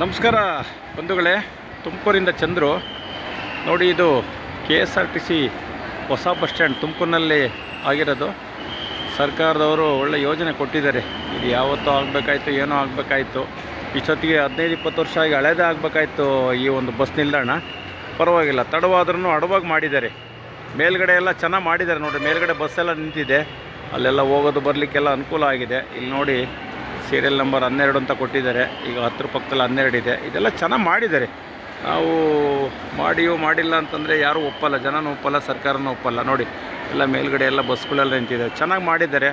ನಮಸ್ಕಾರ ಬಂಧುಗಳೇ, ತುಮಕೂರಿಂದ ಚಂದ್ರು. ನೋಡಿ ಇದು K S R T C ಹೊಸ ಬಸ್ ಸ್ಟ್ಯಾಂಡ್ ತುಮಕೂರಿನಲ್ಲಿ ಆಗಿರೋದು. ಸರ್ಕಾರದವರು ಒಳ್ಳೆ ಯೋಜನೆ ಕೊಟ್ಟಿದ್ದಾರೆ. ಇದು ಯಾವತ್ತೂ ಆಗಬೇಕಾಯ್ತು, ಏನೋ ಆಗಬೇಕಾಯ್ತು. ಇಷ್ಟೊತ್ತಿಗೆ ಹದಿನೈದು, ಇಪ್ಪತ್ತು ವರ್ಷ ಆಗಿ ಹಳೇದೇ ಆಗಬೇಕಾಯ್ತು ಈ ಒಂದು ಬಸ್ ನಿಲ್ದಾಣ. ಪರವಾಗಿಲ್ಲ, ತಡವಾದ್ರೂ ಅಡವಾಗಿ ಮಾಡಿದ್ದಾರೆ. ಮೇಲ್ಗಡೆ ಎಲ್ಲ ಚೆನ್ನಾಗಿ ಮಾಡಿದ್ದಾರೆ. ನೋಡಿ, ಮೇಲ್ಗಡೆ ಬಸ್ ಎಲ್ಲ ನಿಂತಿದೆ. ಅಲ್ಲೆಲ್ಲ ಹೋಗೋದು, ಬರಲಿಕ್ಕೆಲ್ಲ ಅನುಕೂಲ ಆಗಿದೆ. ಇಲ್ಲಿ ನೋಡಿ ಸೀರಿಯಲ್ ನಂಬರ್ ಹನ್ನೆರಡು ಅಂತ ಕೊಟ್ಟಿದ್ದಾರೆ. ಈಗ ಹತ್ತರ ಪಕ್ಕದಲ್ಲಿ ಹನ್ನೆರಡು ಇದೆ. ಇದೆಲ್ಲ ಚೆನ್ನಾಗಿ ಮಾಡಿದ್ದಾರೆ. ನಾವು ಮಾಡಿಯೋ ಮಾಡಿಲ್ಲ ಅಂತಂದರೆ ಯಾರೂ ಒಪ್ಪಲ್ಲ. ಜನನೂ ಒಪ್ಪಲ್ಲ, ಸರ್ಕಾರನೂ ಒಪ್ಪಲ್ಲ. ನೋಡಿ, ಎಲ್ಲ ಮೇಲ್ಗಡೆ ಎಲ್ಲ ಬಸ್ಗಳೆಲ್ಲ ನಿಂತಿದೆ. ಚೆನ್ನಾಗಿ ಮಾಡಿದ್ದಾರೆ.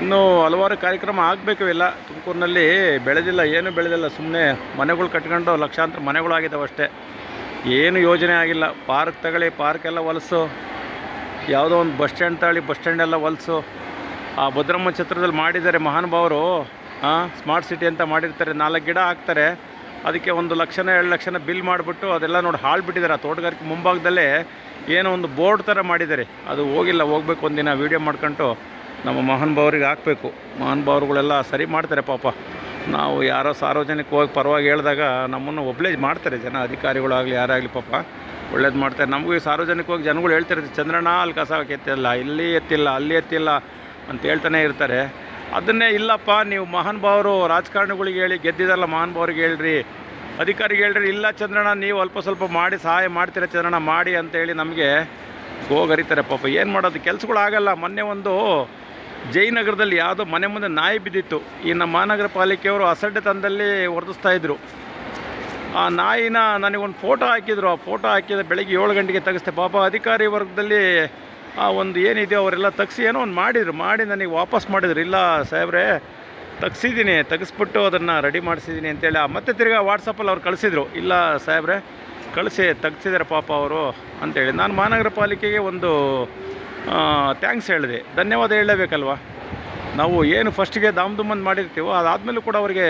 ಇನ್ನೂ ಹಲವಾರು ಕಾರ್ಯಕ್ರಮ ಆಗಬೇಕು ಇಲ್ಲ. ತುಮಕೂರಿನಲ್ಲಿ ಬೆಳೆದಿಲ್ಲ, ಏನು ಬೆಳೆದಿಲ್ಲ. ಸುಮ್ಮನೆ ಮನೆಗಳು ಕಟ್ಕೊಂಡು ಲಕ್ಷಾಂತರ ಮನೆಗಳಾಗಿದ್ದಾವೆ ಅಷ್ಟೇ. ಏನು ಯೋಜನೆ ಆಗಿಲ್ಲ. ಪಾರ್ಕ್ ತಗೊಳ್ಳಿ ಪಾರ್ಕೆಲ್ಲ ಹೊಲಸು. ಯಾವುದೋ ಒಂದು ಬಸ್ ಸ್ಟ್ಯಾಂಡ್ ತಗೊಳ್ಳಿ, ಬಸ್ ಸ್ಟ್ಯಾಂಡೆಲ್ಲ ಹೊಲಸು. ಆ ಭದ್ರಮ್ಮ ಛತ್ರದಲ್ಲಿ ಮಾಡಿದ್ದಾರೆ ಮಹಾನುಭಾವರು. ಸ್ಮಾರ್ಟ್ ಸಿಟಿ ಅಂತ ಮಾಡಿರ್ತಾರೆ. ನಾಲ್ಕು ಗಿಡ ಹಾಕ್ತಾರೆ. ಅದಕ್ಕೆ ಒಂದು ಲಕ್ಷನ, ಎರಡು ಲಕ್ಷನ ಬಿಲ್ ಮಾಡಿಬಿಟ್ಟು ಅದೆಲ್ಲ ನೋಡಿ ಹಾಳು ಬಿಟ್ಟಿದ್ದಾರೆ. ಆ ತೋಟಗಾರಿಕೆ ಮುಂಭಾಗದಲ್ಲೇ ಏನೋ ಒಂದು ಬೋರ್ಡ್ ಥರ ಮಾಡಿದ್ದಾರೆ. ಅದು ಹೋಗಿಲ್ಲ, ಹೋಗ್ಬೇಕು ಒಂದಿನ ವೀಡಿಯೋ ಮಾಡ್ಕೊಂಡು ನಮ್ಮ ಮಹಾನುಭಾವರಿಗೆ ಹಾಕಬೇಕು. ಮಹಾನುಭಾವರುಗಳೆಲ್ಲ ಸರಿ ಮಾಡ್ತಾರೆ ಪಾಪ. ನಾವು ಯಾರೋ ಸಾರ್ವಜನಿಕವಾಗಿ ಪರವಾಗಿ ಹೇಳಿದಾಗ ನಮ್ಮನ್ನು ಒಬ್ಲೇಜ್ ಮಾಡ್ತಾರೆ. ಜನ ಅಧಿಕಾರಿಗಳಾಗಲಿ, ಯಾರಾಗಲಿ ಪಾಪ. ಒಳ್ಳೇದು ಮಾಡ್ತಾರೆ. ನಮಗೂ ಸಾರ್ವಜನಿಕವಾಗಿ ಜನಗಳು ಹೇಳ್ತಿರ್ತಾರೆ ಚಂದ್ರಣ್ಣ ಅಲ್ಲಿ ಕಸ ಎತ್ತಿಲ್ಲ, ಇಲ್ಲಿ ಎತ್ತಿಲ್ಲ, ಅಲ್ಲಿ ಎತ್ತಿಲ್ಲ ಅಂತ ಹೇಳ್ತಾನೆ ಇರ್ತಾರೆ. ಅದನ್ನೇ ಇಲ್ಲಪ್ಪ, ನೀವು ಮಹಾನುಭಾವರು ರಾಜಕಾರಣಿಗಳಿಗೆ ಹೇಳಿ ಗೆದ್ದಿದಾರಲ್ಲ ಮಹಾನುಭಾವ್ರಿಗೆ ಹೇಳ್ರಿ. ಅಧಿಕಾರಿಗೆ ಹೇಳ್ರಿ, ಇಲ್ಲ ಚಂದ್ರಣ್ಣ, ನೀವು ಅಲ್ಪ ಸ್ವಲ್ಪ ಮಾಡಿ, ಸಹಾಯ ಮಾಡ್ತೀರ ಚಂದ್ರಣ್ಣ, ಮಾಡಿ ಅಂತೇಳಿ ನಮಗೆ ಹೋಗರಿತಾರೆ ಪಾಪ. ಏನು ಮಾಡೋದು, ಕೆಲಸಗಳು ಆಗಲ್ಲ. ಮೊನ್ನೆ ಒಂದು ಜಯನಗರದಲ್ಲಿ ಯಾವುದೋ ಮನೆ ಮುಂದೆ ನಾಯಿ ಬಿದ್ದಿತ್ತು. ಈ ನಮ್ಮ ಮಹಾನಗರ ಪಾಲಿಕೆಯವರು ಅಸಡ್ಡೆ ತಂದಲ್ಲಿ ಇದ್ದರು ಆ ನಾಯಿನ ನನಗೊಂದು ಫೋಟೋ ಹಾಕಿದ್ರು. ಆ ಫೋಟೋ ಹಾಕಿದ ಬೆಳಗ್ಗೆ ಏಳು ಗಂಟೆಗೆ ತೆಗೆಸ್ತೆ ಪಾಪ ಅಧಿಕಾರಿ ವರ್ಗದಲ್ಲಿ ಆ ಒಂದು ಏನಿದೆ ಅವರೆಲ್ಲ ತೆಗ್ಸಿ ಏನೋ ಒಂದು ಮಾಡಿದ್ರು. ಮಾಡಿ ನನಗೆ ವಾಪಸ್ ಮಾಡಿದ್ರು. ಇಲ್ಲ ಸಾಹೇಬ್ರೆ, ತೆಗ್ಸಿದ್ದೀನಿ, ತೆಗೆಸ್ಬಿಟ್ಟು ಅದನ್ನು ರೆಡಿ ಮಾಡಿಸಿದ್ದೀನಿ ಅಂತೇಳಿ. ಮತ್ತೆ ತಿರ್ಗಾ ವಾಟ್ಸಪ್ಪಲ್ಲಿ ಅವ್ರು ಕಳಿಸಿದ್ರು. ಇಲ್ಲ ಸಾಹೇಬ್ರೆ, ಕಳಿಸಿ ತೆಗ್ಸಿದ್ದಾರೆ ಪಾಪ ಅವರು ಅಂತೇಳಿ. ನಾನು ಮಹಾನಗರ ಪಾಲಿಕೆಗೆ ಒಂದು ಥ್ಯಾಂಕ್ಸ್ ಹೇಳಿದೆ. ಧನ್ಯವಾದ ಹೇಳಲೇಬೇಕಲ್ವ ನಾವು ಏನು ಫಸ್ಟಿಗೆ ದಾಮ್ ದುಮ್ಮಂದು ಮಾಡಿರ್ತೀವೋ, ಅದಾದಮೇಲೂ ಕೂಡ ಅವರಿಗೆ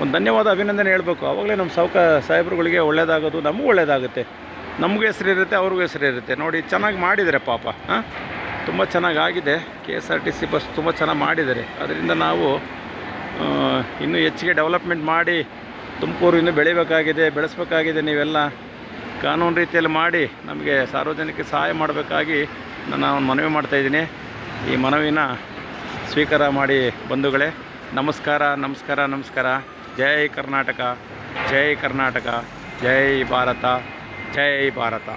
ಒಂದು ಧನ್ಯವಾದ, ಅಭಿನಂದನೆ ಹೇಳಬೇಕು. ಆವಾಗಲೇ ನಮ್ಮ ಸೌಕ ಸಾಹೇಬ್ರುಗಳಿಗೆ ಒಳ್ಳೆಯದಾಗೋದು ನಮಗೂ ಒಳ್ಳೇದಾಗುತ್ತೆ. ನಮಗೂ ಹೆಸರು ಇರುತ್ತೆ, ಅವ್ರಿಗೂ ಹೆಸರು ಇರುತ್ತೆ. ನೋಡಿ, ಚೆನ್ನಾಗಿ ಮಾಡಿದ್ದಾರೆ ಪಾಪ. ಹಾಂ? ತುಂಬ ಚೆನ್ನಾಗಿ ಆಗಿದೆ K S R T C bus ತುಂಬ ಚೆನ್ನಾಗಿ ಮಾಡಿದ್ದಾರೆ. ಅದರಿಂದ ನಾವು ಇನ್ನೂ ಹೆಚ್ಚಿಗೆ ಡೆವಲಪ್ಮೆಂಟ್ ಮಾಡಿ, ತುಮಕೂರು ಇನ್ನೂ ಬೆಳಿಬೇಕಾಗಿದೆ, ಬೆಳೆಸ್ಬೇಕಾಗಿದೆ ನೀವೆಲ್ಲ. ಕಾನೂನು ರೀತಿಯಲ್ಲಿ ಮಾಡಿ, ನಮಗೆ ಸಾರ್ವಜನಿಕ ಸಹಾಯ ಮಾಡಬೇಕಾಗಿ ನಾನು ಮನವಿ ಮಾಡ್ತಾಯಿದ್ದೀನಿ ಈ ಮನವಿನ ಸ್ವೀಕಾರ ಮಾಡಿ ಬಂಧುಗಳೇ, ನಮಸ್ಕಾರ ನಮಸ್ಕಾರ ನಮಸ್ಕಾರ. ಜೈ ಕರ್ನಾಟಕ ಜೈ ಕರ್ನಾಟಕ, ಜೈ ಭಾರತ. ಜೈ ಭಾರತ